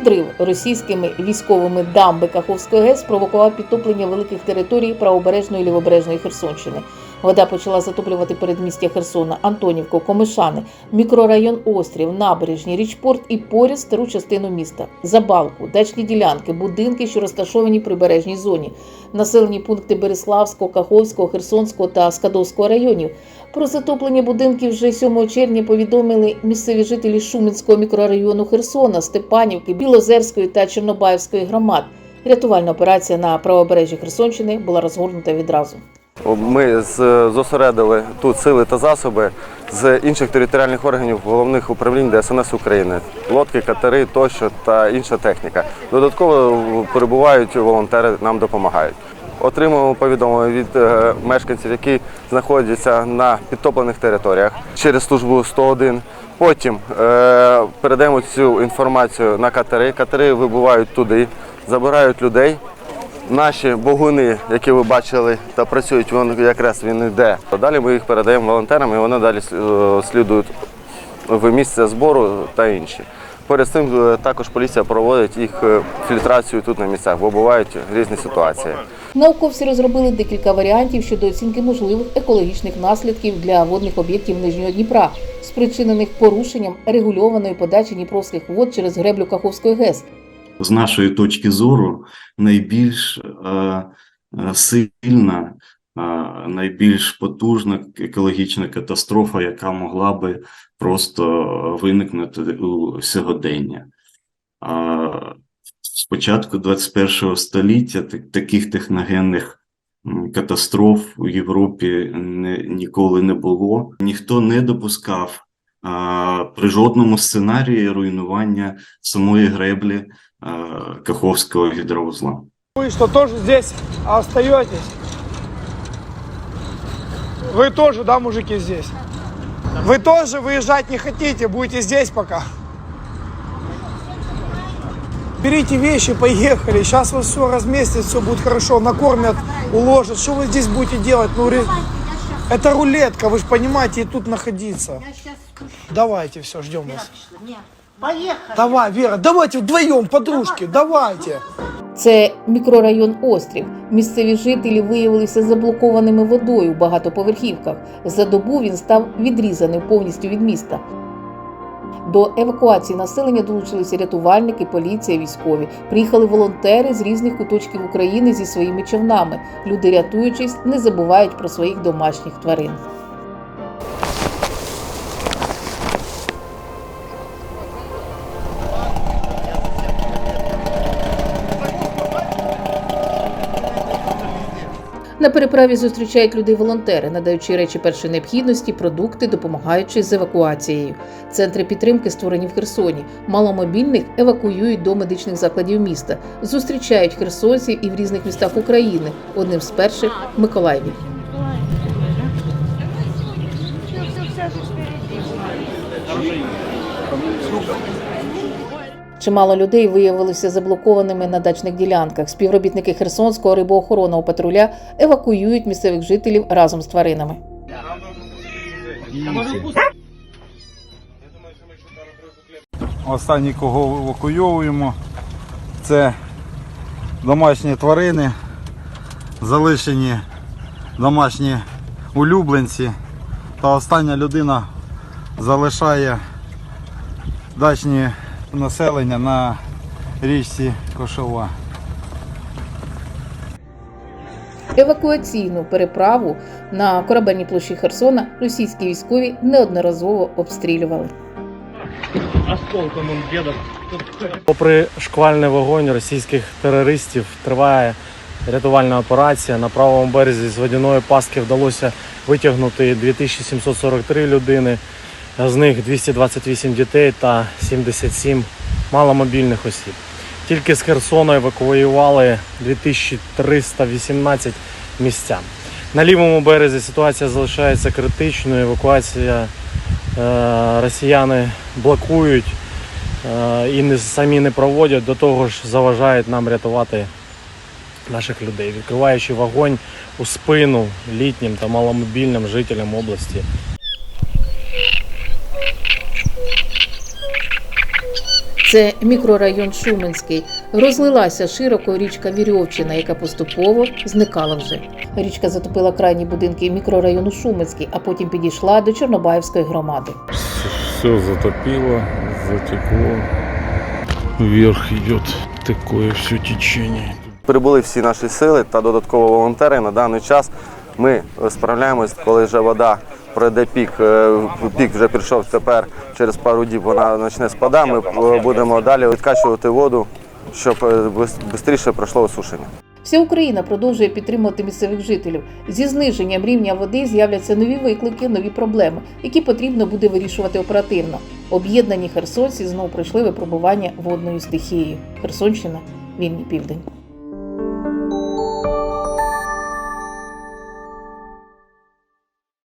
Підрив російськими військовими дамби Каховської ГЕС спровокував підтоплення великих територій правобережної і лівобережної Херсонщини. Вода почала затоплювати передмістя Херсона, Антонівку, Комишани, мікрорайон Острів, Набережні, Річпорт і поряд стару частину міста, Забалку, дачні ділянки, будинки, що розташовані в прибережній зоні, населені пункти Береславського, Каховського, Херсонського та Скадовського районів. Про затоплення будинків вже 7 червня повідомили місцеві жителі Шуменського мікрорайону Херсона, Степанівки, Білозерської та Чорнобаївської громад. Рятувальна операція на правобережжі Херсонщини була розгорнута відразу. Ми зосередили тут сили та засоби з інших територіальних органів головних управлінь ДСНС України, лодки, катери тощо та інша техніка. Додатково перебувають волонтери, нам допомагають. Отримуємо повідомлення від е, мешканців, які знаходяться на підтоплених територіях через службу 101. Потім е, передаємо цю інформацію на катери. Катери вибувають туди, забирають людей. Наші богуни, які ви бачили та працюють, вони якраз він йде. Далі ми їх передаємо волонтерам, і вони далі е, слідують в місце збору та інші. Поряд з цим е, також поліція проводить їх е, фільтрацію тут на місцях, бо бувають різні ситуації. Науковці розробили декілька варіантів щодо оцінки можливих екологічних наслідків для водних об'єктів Нижнього Дніпра, спричинених порушенням регульованої подачі дніпровських вод через греблю Каховської ГЕС. З нашої точки зору найбільш е, е, сильна, е, найбільш потужна екологічна катастрофа, яка могла би просто виникнути у сьогодення. З початку 21 століття так- таких техногенних катастроф у Європі не, ніколи не було. Ніхто не допускав а, при жодному сценарії руйнування самої греблі а, Каховського гідроузла. Вы что, тоже здесь остаетесь? Вы тоже, да, мужики, здесь? Вы тоже выезжать не хотите, будете здесь пока? Берите вещи, поехали. Сейчас вас все разместят, все будет хорошо, накормят, уложат. Что вы здесь будете делать? Ну, ре- это рулетка, вы же понимаете, и тут находиться. Давайте, все, ждем вас. Поехали. Давай, Вера, давайте вдвоем, подружки, давайте. Це мікрорайон Острів. Місцеві жителі виявилися заблокованими водою в багатоповерхівках. За добу він став відрізаним повністю від міста. До евакуації населення долучилися рятувальники, поліція, військові. Приїхали волонтери з різних куточків України зі своїми човнами. Люди, рятуючись, не забувають про своїх домашніх тварин. На переправі зустрічають людей волонтери, надаючи речі першої необхідності, продукти, допомагаючи з евакуацією. Центри підтримки створені в Херсоні. Маломобільних евакуюють до медичних закладів міста. Зустрічають херсонців і в різних містах України. Одним з перших Миколаєві. Чимало людей виявилися заблокованими на дачних ділянках. Співробітники Херсонського рибоохоронного патруля евакуюють місцевих жителів разом з тваринами. Останні, кого евакуйовуємо, це домашні тварини, залишені домашні улюбленці. Та остання людина залишає дачні населення на річці Кошова. Евакуаційну переправу на корабельній площі Херсона російські військові неодноразово обстрілювали. Попри шквальний вогонь російських терористів, триває рятувальна операція. На правому березі з водяної пастки вдалося витягнути 2743 людини, з них 228 дітей та 77 маломобільних осіб. Тільки з Херсона евакуювали 2318 містян. На лівому березі ситуація залишається критичною. Евакуація е, росіяни блокують е, і самі не проводять, до того ж заважають нам рятувати наших людей, відкриваючи вогонь у спину літнім та маломобільним жителям області. Це мікрорайон Шуменський. Розлилася широко річка Вірьовчина, яка поступово зникала вже. Річка затопила крайні будинки мікрорайону Шуменський, а потім підійшла до Чорнобаївської громади. Все затопило, затекло. Вверх идет такое все течение. Прибули всі наші сили та додатково волонтери. На даний час ми справляємось, коли вже вода пройде пік. е, Пік вже прийшов тепер через пару діб. Вона почне спадати. Ми е, будемо далі відкачувати воду, щоб швидше пройшло осушення. Вся Україна продовжує підтримувати місцевих жителів. Зі зниженням рівня води з'являться нові виклики, нові проблеми, які потрібно буде вирішувати оперативно. Об'єднані херсонці знову пройшли випробування водною стихією. Херсонщина, вільний південь.